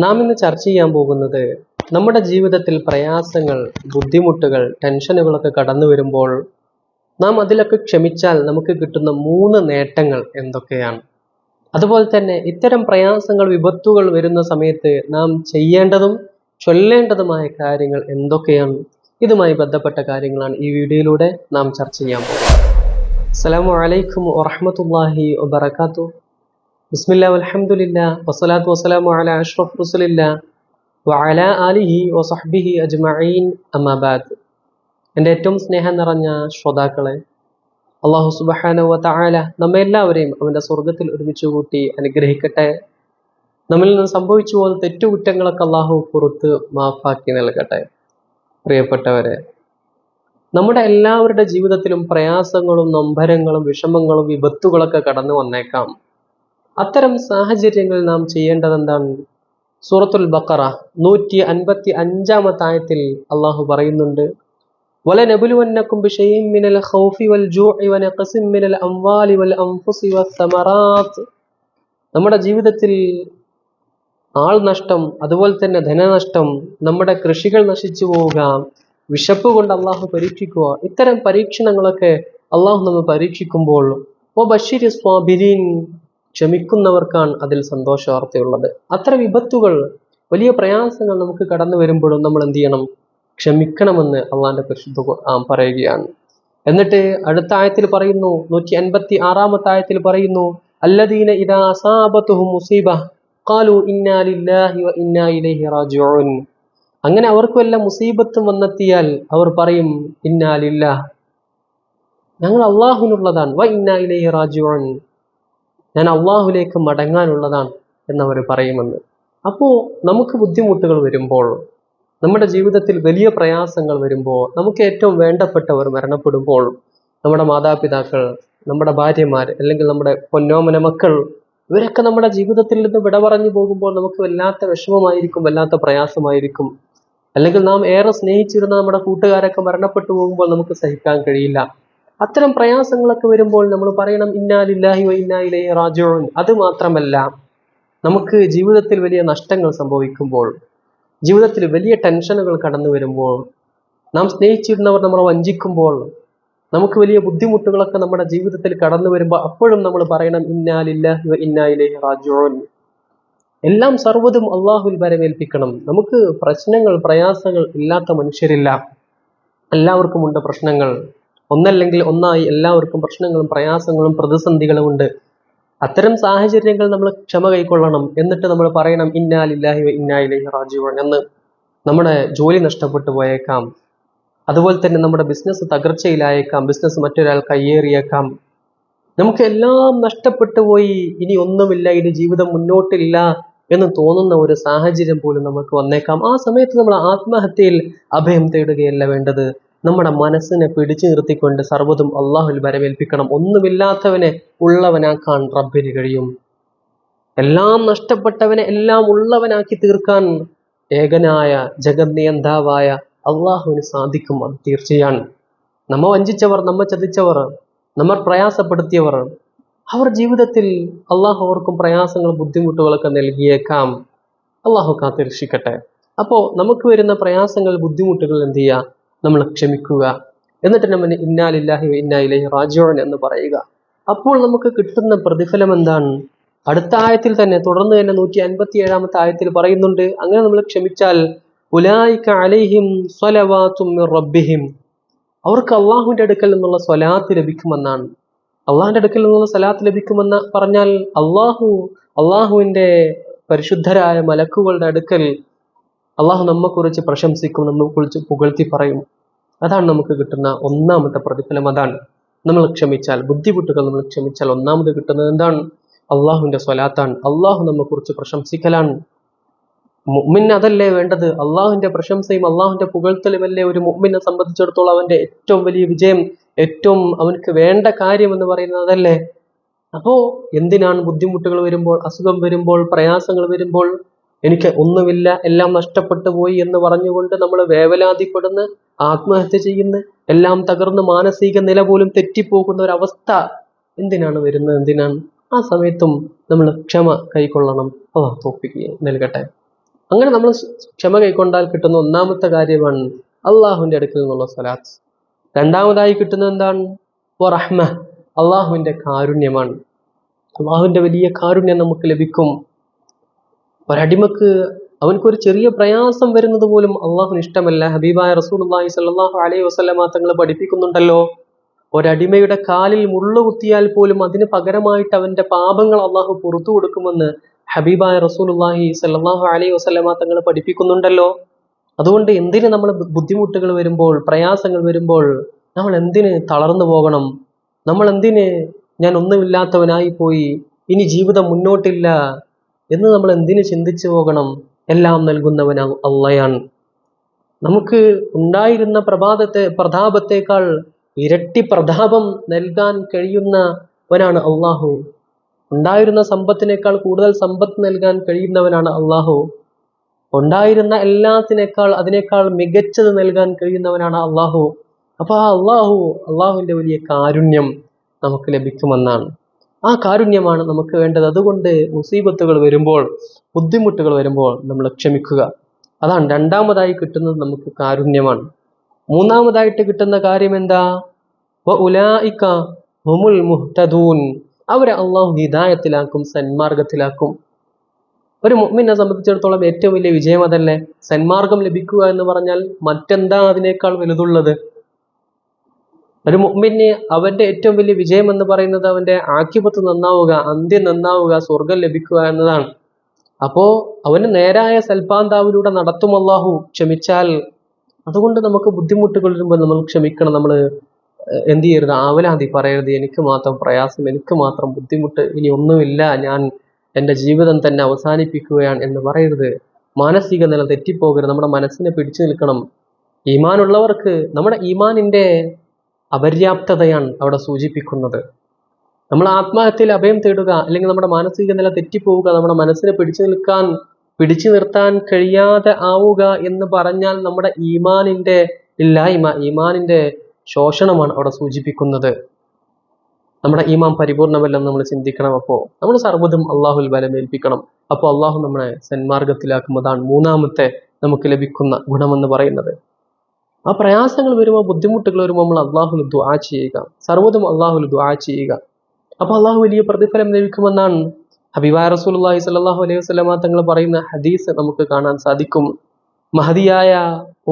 നാം ഇന്ന് ചർച്ച ചെയ്യാൻ പോകുന്നത് നമ്മുടെ ജീവിതത്തിൽ പ്രയാസങ്ങൾ ബുദ്ധിമുട്ടുകൾ ടെൻഷനുകളൊക്കെ കടന്നു വരുമ്പോൾ നാം അതിലൊക്കെ ക്ഷമിച്ചാൽ നമുക്ക് കിട്ടുന്ന മൂന്ന് നേട്ടങ്ങൾ എന്തൊക്കെയാണ്? അതുപോലെ തന്നെ ഇത്തരം പ്രയാസങ്ങൾ വിപത്തുകൾ വരുന്ന സമയത്ത് നാം ചെയ്യേണ്ടതും ചൊല്ലേണ്ടതുമായ കാര്യങ്ങൾ എന്തൊക്കെയാണ്? ഇതുമായി ബന്ധപ്പെട്ട കാര്യങ്ങളാണ് ഈ വീഡിയോയിലൂടെ നാം ചർച്ച ചെയ്യാൻ പോകുന്നത്. അസ്സലാമു അലൈക്കും വറഹ്മത്തുള്ളാഹി വബറകാതുഹു. ബിസ്മില്ലാ അലഹമുല്ല വസ്സലാത്തു വസ്സലാമു അലാ അഷ്റഫ് റുസുലില്ല വഅലാ ആലിഹി വസഹ്ബിഹി അജ്മഈൻ അമാബാദ് എന്റെ ഏറ്റവും സ്നേഹം നിറഞ്ഞ ശ്രോതാക്കളെ അള്ളാഹു സുബ്ഹാനഹു വ തആല നമ്മെ എല്ലാവരെയും അവന്റെ സ്വർഗത്തിൽ ഒരുമിച്ച് കൂട്ടി അനുഗ്രഹിക്കട്ടെ. നമ്മിൽ നിന്ന് സംഭവിച്ചു പോകുന്ന തെറ്റുകുറ്റങ്ങളൊക്കെ അള്ളാഹു പുറത്ത് മാഫാക്കി നൽകട്ടെ. പ്രിയപ്പെട്ടവരെ നമ്മുടെ എല്ലാവരുടെ ജീവിതത്തിലും പ്രയാസങ്ങളും നൊമ്പരങ്ങളും വിഷമങ്ങളും വിപത്തുകളൊക്കെ കടന്നു വന്നേക്കാം. അത്തരം സാഹചര്യങ്ങളിൽ നാം ചെയ്യേണ്ടത് എന്താണ് സൂറത്തുൽ ബക്കറ നൂറ്റി അൻപത്തി അഞ്ചാമത്തെ ആയത്തിൽ അള്ളാഹു പറയുന്നുണ്ട് وَلَنَبْلُوَنَّكُمْ بِشَيْءٍ مِّنَ الْخَوْفِ وَالْجُوعِ وَنَقْصٍ مِّنَ الْأَمْوَالِ وَالْأَنفُسِ وَالثَّمَرَاتِ നമ്മുടെ ജീവിതത്തിൽ ആൾ നഷ്ടം അതുപോലെ തന്നെ ധനനഷ്ടം നമ്മുടെ കൃഷികൾ നശിച്ചു പോവുക വിശപ്പ് കൊണ്ട് അള്ളാഹു പരീക്ഷിക്കുക ഇത്തരം പരീക്ഷണങ്ങളൊക്കെ അള്ളാഹു നമ്മെ പരീക്ഷിക്കുമ്പോൾ ഓ ബഷീർ സ്വാബിരീൻ ക്ഷമിക്കുന്നവർക്കാണ് അതിൽ സന്തോഷവാർത്തയുള്ളത്. അത്ര വിപത്തുകൾ വലിയ പ്രയാസങ്ങൾ നമുക്ക് കടന്നു വരുമ്പോഴും നമ്മൾ എന്ത് ചെയ്യണം? ക്ഷമിക്കണമെന്ന് അള്ളാന്റെ പരിശുദ്ധ പറയുകയാണ്. എന്നിട്ട് അടുത്ത ആയത്തിൽ പറയുന്നു നൂറ്റി അൻപത്തി ആറാമത്തെ ആയത്തിൽ പറയുന്നു അല്ലദീന ഖാലു ഇന്നാലില്ലാഹി ഇലൈഹി റാജിഊൻ. അങ്ങനെ അവർക്ക് വല്ല മുസീബത്തും വന്നെത്തിയാൽ അവർ പറയും ഇന്നാലില്ല ഞങ്ങൾ അള്ളാഹുനുള്ളതാണ് വ ഇന്നാ ഇലൈഹി റാജിഊൻ. ഞാൻ അള്ളാഹുലേക്ക് മടങ്ങാനുള്ളതാണ് എന്നവർ പറയുമെന്ന്. അപ്പോൾ നമുക്ക് ബുദ്ധിമുട്ടുകൾ വരുമ്പോൾ നമ്മുടെ ജീവിതത്തിൽ വലിയ പ്രയാസങ്ങൾ വരുമ്പോൾ നമുക്ക് ഏറ്റവും വേണ്ടപ്പെട്ടവർ മരണപ്പെടുമ്പോൾ നമ്മുടെ മാതാപിതാക്കൾ നമ്മുടെ ഭാര്യമാർ അല്ലെങ്കിൽ നമ്മുടെ പൊന്നോമന മക്കൾ ഇവരൊക്കെ നമ്മുടെ ജീവിതത്തിൽ നിന്ന് വിട പറഞ്ഞു പോകുമ്പോൾ നമുക്ക് വല്ലാത്ത വിഷമമായിരിക്കും വല്ലാത്ത പ്രയാസമായിരിക്കും. അല്ലെങ്കിൽ നാം ഏറെ സ്നേഹിച്ചിരുന്ന നമ്മുടെ കൂട്ടുകാരൊക്കെ മരണപ്പെട്ടു പോകുമ്പോൾ നമുക്ക് സഹിക്കാൻ കഴിയില്ല. അത്തരം പ്രയാസങ്ങളൊക്കെ വരുമ്പോൾ നമ്മൾ പറയണം ഇന്നാലില്ലാഹി വ ഇന്നാ ഇലൈഹി റാജിഊൻ. അത് മാത്രമല്ല നമുക്ക് ജീവിതത്തിൽ വലിയ നഷ്ടങ്ങൾ സംഭവിക്കുമ്പോൾ ജീവിതത്തിൽ വലിയ ടെൻഷനുകൾ കടന്നു വരുമ്പോൾ നാം സ്നേഹിച്ചിരുന്നവർ നമ്മളെ വഞ്ചിക്കുമ്പോൾ നമുക്ക് വലിയ ബുദ്ധിമുട്ടുകളൊക്കെ നമ്മുടെ ജീവിതത്തിൽ കടന്നു വരുമ്പോൾ അപ്പോഴും നമ്മൾ പറയണം ഇന്നാലില്ലാഹി വ ഇന്നാ ഇലൈഹി റാജിഊൻ. എല്ലാം സർവതും അള്ളാഹുൽ വരവേൽപ്പിക്കണം. നമുക്ക് പ്രശ്നങ്ങൾ പ്രയാസങ്ങൾ ഇല്ലാത്ത മനുഷ്യരില്ല. എല്ലാവർക്കും ഉണ്ട് പ്രശ്നങ്ങൾ. ഒന്നല്ലെങ്കിൽ ഒന്നായി എല്ലാവർക്കും പ്രശ്നങ്ങളും പ്രയാസങ്ങളും പ്രതിസന്ധികളും ഉണ്ട്. അത്തരം സാഹചര്യങ്ങൾ നമ്മൾ ക്ഷമ കൈക്കൊള്ളണം. എന്നിട്ട് നമ്മൾ പറയണം ഇന്നാലില്ലാഹി വ ഇന്നാ ഇലൈഹി റാജിഊൻ എന്ന് നമ്മുടെ ജോലി നഷ്ടപ്പെട്ടു പോയേക്കാം. അതുപോലെ തന്നെ നമ്മുടെ ബിസിനസ് തകർച്ചയിലായേക്കാം. ബിസിനസ് മറ്റൊരാൾ കയ്യേറിയേക്കാം. നമുക്ക് എല്ലാം നഷ്ടപ്പെട്ടു പോയി. ഇനി ഒന്നുമില്ല ഇനി ജീവിതം മുന്നോട്ടില്ല എന്ന് തോന്നുന്ന ഒരു സാഹചര്യം പോലും നമുക്ക് വന്നേക്കാം. ആ സമയത്ത് നമ്മൾ ആത്മഹത്യയിൽ അഭയം തേടുകയല്ല വേണ്ടത്. നമ്മുടെ മനസ്സിനെ പിടിച്ചു നിർത്തിക്കൊണ്ട് സർവതും അള്ളാഹുൽ വരവേൽപ്പിക്കണം. ഒന്നുമില്ലാത്തവനെ ഉള്ളവനാക്കാൻ റബ്ബിന് കഴിയും. എല്ലാം നഷ്ടപ്പെട്ടവനെ എല്ലാം ഉള്ളവനാക്കി തീർക്കാൻ ഏകനായ ജഗന്നിയന്താവായ അള്ളാഹുവിന് സാധിക്കും അത് തീർച്ചയാണ്. നമ്മ വഞ്ചിച്ചവർ നമ്മ ചതിച്ചവർ നമ്മൾ പ്രയാസപ്പെടുത്തിയവർ അവർ ജീവിതത്തിൽ അള്ളാഹു അവർക്കും പ്രയാസങ്ങളും ബുദ്ധിമുട്ടുകളൊക്കെ നൽകിയേക്കാം. അള്ളാഹു കാത്തിരക്ഷിക്കട്ടെ. അപ്പോൾ നമുക്ക് വരുന്ന പ്രയാസങ്ങൾ ബുദ്ധിമുട്ടുകൾ എന്ത് ചെയ്യുക നമ്മൾ ക്ഷമിക്കുക. എന്നിട്ട് നമ്മൾ ഇന്നാലില്ലാഹി വ ഇന്നാ ഇലൈഹി റാജിഊൻ എന്ന് പറയുക. അപ്പോൾ നമുക്ക് കിട്ടുന്ന പ്രതിഫലം എന്താണ്? അടുത്ത ആയത്തിൽ തന്നെ തുടർന്ന് തന്നെ നൂറ്റി അൻപത്തി ഏഴാമത്തെ ആയത്തിൽ പറയുന്നുണ്ട്. അങ്ങനെ നമ്മൾ ക്ഷമിച്ചാൽ ഉലായിക്ക അലൈഹിം റബ്ബിഹിം. അവർക്ക് അള്ളാഹുവിന്റെ അടുക്കൽ നിന്നുള്ള സ്വലാത്ത് ലഭിക്കുമെന്നാണ്. അള്ളാഹുന്റെ അടുക്കൽ നിന്നുള്ള സ്വലാത്ത് ലഭിക്കുമെന്ന പറഞ്ഞാൽ അള്ളാഹു അള്ളാഹുവിന്റെ പരിശുദ്ധരായ മലക്കുകളുടെ അടുക്കൽ അള്ളാഹു നമ്മെക്കുറിച്ച് പ്രശംസിക്കും നമ്മെക്കുറിച്ച് പുകഴ്ത്തി പറയും. അതാണ് നമുക്ക് കിട്ടുന്ന ഒന്നാമത്തെ പ്രതിഫലം അതാണ്. നമ്മൾ ക്ഷമിച്ചാൽ ബുദ്ധിമുട്ടുകൾ നമ്മൾ ക്ഷമിച്ചാൽ ഒന്നാമത് കിട്ടുന്നത് എന്താണ്? അള്ളാഹുവിന്റെ സ്വലാത്താണ്. അള്ളാഹു നമ്മെക്കുറിച്ച് പ്രശംസിക്കലാണ്. മുമ്മിൻ അതല്ലേ വേണ്ടത്? അള്ളാഹുവിന്റെ പ്രശംസയും അള്ളാഹുവിന്റെ പുകഴ്ത്തലുമല്ലേ ഒരു മുമ്മിനെ സംബന്ധിച്ചിടത്തോളം അവന്റെ ഏറ്റവും വലിയ വിജയം ഏറ്റവും അവനക്ക് വേണ്ട കാര്യം എന്ന് പറയുന്നത് അതല്ലേ? അപ്പോ എന്തിനാണ് ബുദ്ധിമുട്ടുകൾ വരുമ്പോൾ അസുഖം വരുമ്പോൾ പ്രയാസങ്ങൾ വരുമ്പോൾ എനിക്ക് ഒന്നുമില്ല എല്ലാം നഷ്ടപ്പെട്ടു പോയി എന്ന് പറഞ്ഞുകൊണ്ട് നമ്മൾ വേവലാതിപ്പെടുന്ന ആത്മഹത്യ ചെയ്യുന്ന എല്ലാം തകർന്ന് മാനസിക നില പോലും തെറ്റിപ്പോകുന്ന ഒരവസ്ഥ എന്തിനാണ് വരുന്നത്? എന്തിനാണ്? ആ സമയത്തും നമ്മൾ ക്ഷമ കൈക്കൊള്ളണം. അള്ളാഹു തോപ്പിക്കുകയും നൽകട്ടെ അങ്ങനെ നമ്മൾ ക്ഷമ കൈക്കൊണ്ടാൽ കിട്ടുന്ന ഒന്നാമത്തെ കാര്യമാണ് അള്ളാഹുവിന്റെ അടുക്കൽ നിന്നുള്ള സലാത്ത് രണ്ടാമതായി കിട്ടുന്നത് എന്താണ്? റഹ്മ അള്ളാഹുവിന്റെ കാരുണ്യമാണ്. അള്ളാഹുവിന്റെ വലിയ കാരുണ്യം നമുക്ക് ലഭിക്കും. ഒരടിമക്ക് അവനക്കൊരു ചെറിയ പ്രയാസം വരുന്നത് പോലും അള്ളാഹുന് ഇഷ്ടമല്ല. ഹബീബായ റസൂലുള്ളാഹി സ്വല്ലല്ലാഹു അലൈഹി വസ്ലമ തങ്ങൾ പഠിപ്പിക്കുന്നുണ്ടല്ലോ. ഒരടിമയുടെ കാലിൽ മുള്ളു കുത്തിയാൽ പോലും അതിന് പകരമായിട്ട് അവന്റെ പാപങ്ങൾ അള്ളാഹു പുറത്തു കൊടുക്കുമെന്ന് ഹബീബായ റസൂലുള്ളാഹി സ്വല്ലല്ലാഹു അലൈഹി വസ്ലമ തങ്ങൾ പഠിപ്പിക്കുന്നുണ്ടല്ലോ. അതുകൊണ്ട് എന്തിന് നമ്മൾ ബുദ്ധിമുട്ടുകൾ വരുമ്പോൾ പ്രയാസങ്ങൾ വരുമ്പോൾ നമ്മൾ എന്തിന് തളർന്നു പോകണം? നമ്മൾ എന്തിന് ഞാൻ ഒന്നുമില്ലാത്തവനായി പോയി ഇനി ജീവിതം മുന്നോട്ടില്ല എന്ന് നമ്മൾ എന്തിനു ചിന്തിച്ചു പോകണം? എല്ലാം നൽകുന്നവൻ അള്ളയാണ്. നമുക്ക് ഉണ്ടായിരുന്ന പ്രഭാതത്തെ പ്രതാപത്തേക്കാൾ ഇരട്ടി പ്രതാപം നൽകാൻ കഴിയുന്നവനാണ് അള്ളാഹു. ഉണ്ടായിരുന്ന സമ്പത്തിനേക്കാൾ കൂടുതൽ സമ്പത്ത് നൽകാൻ കഴിയുന്നവനാണ് അള്ളാഹു. ഉണ്ടായിരുന്ന എല്ലാത്തിനേക്കാൾ അതിനേക്കാൾ മികച്ചത് നൽകാൻ കഴിയുന്നവനാണ് അള്ളാഹു. അപ്പോൾ ആ അള്ളാഹു അള്ളാഹുവിന്റെ വലിയ കാരുണ്യം നമുക്ക് ലഭിക്കുമെന്നാണ്. ആ കാരുണ്യമാണ് നമുക്ക് വേണ്ടത്. അതുകൊണ്ട് മുസീബത്തുകൾ വരുമ്പോൾ ബുദ്ധിമുട്ടുകൾ വരുമ്പോൾ നമ്മൾ ക്ഷമിക്കുക. അതാണ് രണ്ടാമതായി കിട്ടുന്നത് നമുക്ക് കാരുണ്യമാണ്. മൂന്നാമതായിട്ട് കിട്ടുന്ന കാര്യം എന്താ? ഹുമുൽ മുഹ്തദൂൻ. അവരെ അള്ളാഹു ഹിദായത്തിലാക്കും സന്മാർഗത്തിലാക്കും. ഒരു മുമ്മിനെ സംബന്ധിച്ചിടത്തോളം ഏറ്റവും വലിയ വിജയം അതല്ലേ? സന്മാർഗം ലഭിക്കുക എന്ന് പറഞ്ഞാൽ മറ്റെന്താ അതിനേക്കാൾ വലുതുള്ളത്? ഒരു മുഅ്മിന് അവന്റെ ഏറ്റവും വലിയ വിജയം എന്ന് പറയുന്നത് അവന്റെ ആക്കിപത്ത് നന്നാവുക അന്ത്യം നന്നാവുക സ്വർഗം ലഭിക്കുക എന്നതാണ്. അപ്പോ അവന് നേരായ സൽപാന്താവിലൂടെ നടത്തും അല്ലാഹു ക്ഷമിച്ചാൽ അതുകൊണ്ട് നമുക്ക് ബുദ്ധിമുട്ടുകൾ വരുമ്പോൾ നമ്മൾ ക്ഷമിക്കണം. നമ്മൾ എന്ത് ചെയ്യരുത്? ആവലാതി പറയരുത്. എനിക്ക് മാത്രം പ്രയാസം എനിക്ക് മാത്രം ബുദ്ധിമുട്ട് ഇനി ഒന്നുമില്ല. ഞാൻ എന്റെ ജീവിതം തന്നെ അവസാനിപ്പിക്കുകയാണ് എന്ന് പറയരുത്. മാനസിക നില തെറ്റിപ്പോകരുത്. നമ്മുടെ മനസ്സിനെ പിടിച്ചു നിൽക്കണം. ഈമാനുള്ളവർക്ക് നമ്മുടെ ഈമാനിന്റെ അപര്യാപ്തതയാണ് അവിടെ സൂചിപ്പിക്കുന്നത്. നമ്മൾ ആത്മഹത്യയിൽ അഭയം തേടുക അല്ലെങ്കിൽ നമ്മുടെ മാനസിക നില തെറ്റിപ്പോവുക നമ്മുടെ മനസ്സിനെ പിടിച്ചു നിൽക്കാൻ പിടിച്ചു നിർത്താൻ കഴിയാതെ ആവുക എന്ന് പറഞ്ഞാൽ നമ്മുടെ ഈമാനിന്റെ ഇല്ലായ്മ ഈമാനിന്റെ ശോഷണമാണ് അവിടെ സൂചിപ്പിക്കുന്നത്. നമ്മുടെ ഈമാൻ പരിപൂർണമല്ലെന്ന് നമ്മൾ ചിന്തിക്കണം അപ്പോൾ. നമ്മൾ സർവതും അള്ളാഹുൽ ബലമേൽപ്പിക്കണം. അപ്പോൾ അള്ളാഹു നമ്മളെ സന്മാർഗത്തിലാക്കുന്നതാണ് മൂന്നാമത്തെ നമുക്ക് ലഭിക്കുന്ന ഗുണമെന്ന് പറയുന്നത്. ആ പ്രയാസങ്ങൾ വരുമ്പോൾ ബുദ്ധിമുട്ടുകൾ വരുമ്പോൾ നമ്മൾ അള്ളാഹുൽ ദുആ ചെയ്യുക. സർവതും അള്ളാഹുൽ ദുആ ചെയ്യുക. അപ്പോൾ അള്ളാഹു വലിയ പ്രതിഫലം ലഭിക്കുമെന്നാണ്. ഹബീബ റസൂലുള്ളാഹി സ്വല്ലല്ലാഹു അലൈഹി വസല്ലമ തങ്ങൾ പറയുന്ന ഹദീസ് നമുക്ക് കാണാൻ സാധിക്കും. മഹദിയായ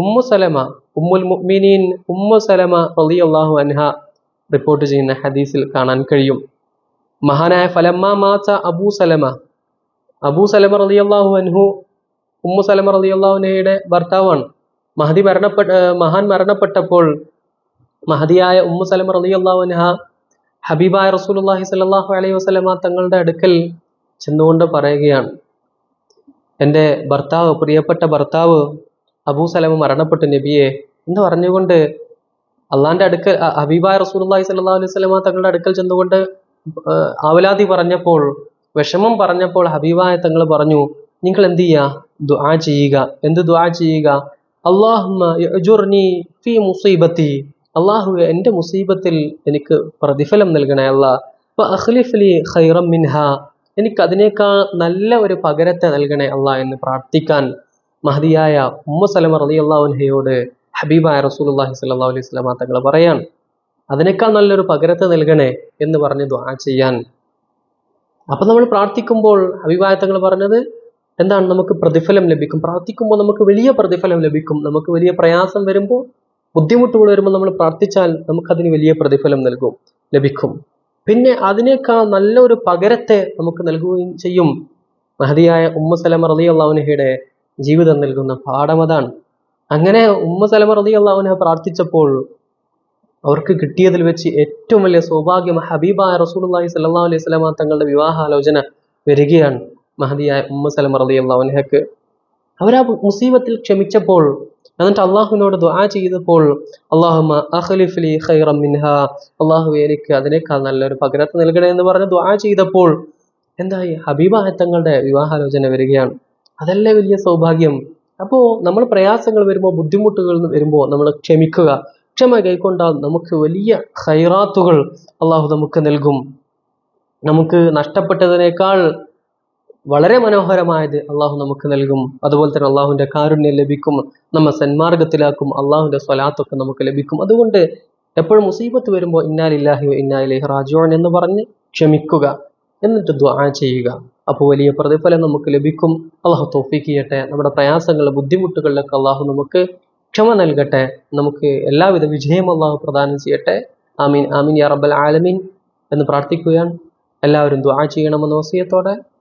ഉമ്മു സലമ ഉമ്മുൽ മുഅ്മിനീൻ ഉമ്മു സലമ റളിയല്ലാഹു അൻഹ റിപ്പോർട്ട് ചെയ്യുന്ന ഹദീസിൽ കാണാൻ കഴിയും. മഹാനായ ഫലമ്മ മാച്ച അബൂ സലമ അബൂ സലമ റളിയല്ലാഹു അൻഹു ഉമ്മു സലമ റളിയല്ലാഹു അൻഹയുടെ ഭർത്താവാണ്. മഹദി മരണപ്പെട്ട മഹാൻ മരണപ്പെട്ടപ്പോൾ മഹദിയായ ഉമ്മു സലമ റളിയല്ലാഹു അൻഹ ഹബീബായ റസൂലുള്ളാഹി സ്വല്ലല്ലാഹു അലൈഹി വസ്ലമ തങ്ങളുടെ അടുക്കൽ ചെന്നുകൊണ്ട് പറയുകയാണ്. എന്റെ ഭർത്താവ് പ്രിയപ്പെട്ട ഭർത്താവ് അബൂ സലമ മരണപ്പെട്ടു നബിയെ എന്ന് പറഞ്ഞുകൊണ്ട് അള്ളാന്റെ അടുക്കൽ ഹബീബായ റസൂലുള്ളാഹി സ്വല്ലല്ലാഹു അലൈഹി വസ്ലമ തങ്ങളുടെ അടുക്കൽ ചെന്നുകൊണ്ട് ആവലാതി പറഞ്ഞപ്പോൾ വിഷമം പറഞ്ഞപ്പോൾ ഹബീബായ തങ്ങൾ പറഞ്ഞു നിങ്ങൾ എന്ത് ചെയ്യുക ദുആ ചെയ്യുക. എന്ത് ദുആ ചെയ്യുക? യഅ്ജുർനി ഫീ മുസീബത്തി. അള്ളാഹു എന്റെ മുസീബത്തിൽ എനിക്ക് പ്രതിഫലം നൽകണേ അള്ളാഹ്ലി ഖൈറം മിൻഹ. എനിക്ക് അതിനേക്കാൾ നല്ല ഒരു പകരത്തെ നൽകണേ അള്ളാ എന്ന് പ്രാർത്ഥിക്കാൻ മഹതിയായ ഉമ്മ സലമ റളിയല്ലാഹു അൻഹയോട് ഹബീബായ റസൂലുള്ളാഹി സ്വല്ലാ അലൈഹി സ്വലാമ തങ്ങൾ പറയാൻ അതിനേക്കാൾ നല്ലൊരു പകരത്തെ നൽകണേ എന്ന് പറഞ്ഞ് ദുആ ചെയ്യാൻ. അപ്പൊ നമ്മൾ പ്രാർത്ഥിക്കുമ്പോൾ അഭിപ്രായത്തങ്ങൾ തങ്ങൾ പറഞ്ഞത് എന്താണ് നമുക്ക് പ്രതിഫലം ലഭിക്കും? പ്രാർത്ഥിക്കുമ്പോൾ നമുക്ക് വലിയ പ്രതിഫലം ലഭിക്കും. നമുക്ക് വലിയ പ്രയാസം വരുമ്പോൾ ബുദ്ധിമുട്ടുകൾ വരുമ്പോൾ നമ്മൾ പ്രാർത്ഥിച്ചാൽ നമുക്കതിന് വലിയ പ്രതിഫലം നൽകും ലഭിക്കും. പിന്നെ അതിനേക്കാൾ നല്ലൊരു പകരത്തെ നമുക്ക് നൽകുകയും ചെയ്യും. മഹതിയായ ഉമ്മ സലമ റലി അള്ളാഹുനഹയുടെ ജീവിതം നൽകുന്ന പാഠം അതാണ്. അങ്ങനെ ഉമ്മ സലമ റലി അള്ളാഹുനഹ പ്രാർത്ഥിച്ചപ്പോൾ അവർക്ക് കിട്ടിയതിൽ വെച്ച് ഏറ്റവും വലിയ സൗഭാഗ്യം ഹബീബായ റസൂൽ റസൂലുള്ളാഹി സല്ലാ അലൈഹി സ്വലാമ തങ്ങളുടെ വിവാഹാലോചന വരികയാണ്. മഹദിയായ ഉമ്മ സലമ റളിയല്ലാഹു അൻഹക്ക്. അവരാ മുസീബത്തിൽ ക്ഷമിച്ചപ്പോൾ എന്നിട്ട് അള്ളാഹുവിനോട് ദുആ ചെയ്തപ്പോൾ മിൻഹ അള്ളാഹു എനിക്ക് അതിനേക്കാൾ നല്ലൊരു പകരത്ത് നൽകണേ എന്ന് പറഞ്ഞ് ദുആ ചെയ്തപ്പോൾ എന്തായി? ഹബീബാഹത്തങ്ങളുടെ തങ്ങളുടെ വിവാഹാലോചന വരികയാണ്. അതല്ലേ വലിയ സൗഭാഗ്യം? അപ്പോൾ നമ്മൾ പ്രയാസങ്ങൾ വരുമ്പോൾ ബുദ്ധിമുട്ടുകൾ വരുമ്പോൾ നമ്മൾ ക്ഷമിക്കുക. ക്ഷമ കൈക്കൊണ്ടാൽ നമുക്ക് വലിയ ഹൈറാത്തുകൾ അള്ളാഹു നമുക്ക് നൽകും. നമുക്ക് നഷ്ടപ്പെട്ടതിനേക്കാൾ വളരെ മനോഹരമായത് അള്ളാഹു നമുക്ക് നൽകും. അതുപോലെ തന്നെ അള്ളാഹുവിന്റെ കാരുണ്യം ലഭിക്കും. നമ്മെ സന്മാർഗത്തിലാക്കും. അള്ളാഹുവിന്റെ സ്വലാത്തൊക്കെ നമുക്ക് ലഭിക്കും. അതുകൊണ്ട് എപ്പോഴും മുസീബത്ത് വരുമ്പോൾ ഇന്നാലില്ലാഹി ഇന്നാലിഹി റാജോൺ എന്ന് പറഞ്ഞ് ക്ഷമിക്കുക. എന്നിട്ട് ദ്വാ ചെയ്യുക. അപ്പോൾ വലിയ പ്രതിഫലം നമുക്ക് ലഭിക്കും. അള്ളാഹു തോഫിക്ക് ചെയ്യട്ടെ. നമ്മുടെ പ്രയാസങ്ങൾ ബുദ്ധിമുട്ടുകളിലൊക്കെ അള്ളാഹു നമുക്ക് ക്ഷമ നൽകട്ടെ. നമുക്ക് എല്ലാവിധ വിജയം അള്ളാഹു പ്രദാനം ചെയ്യട്ടെ. ആമീൻ. ആമീൻ യാ റബ്ബൽ ആലമീൻ. എന്ന് പ്രാർത്ഥിക്കുകയാണ്. എല്ലാവരും ദ്വാ ചെയ്യണമെന്ന് വസിയത്തോടെ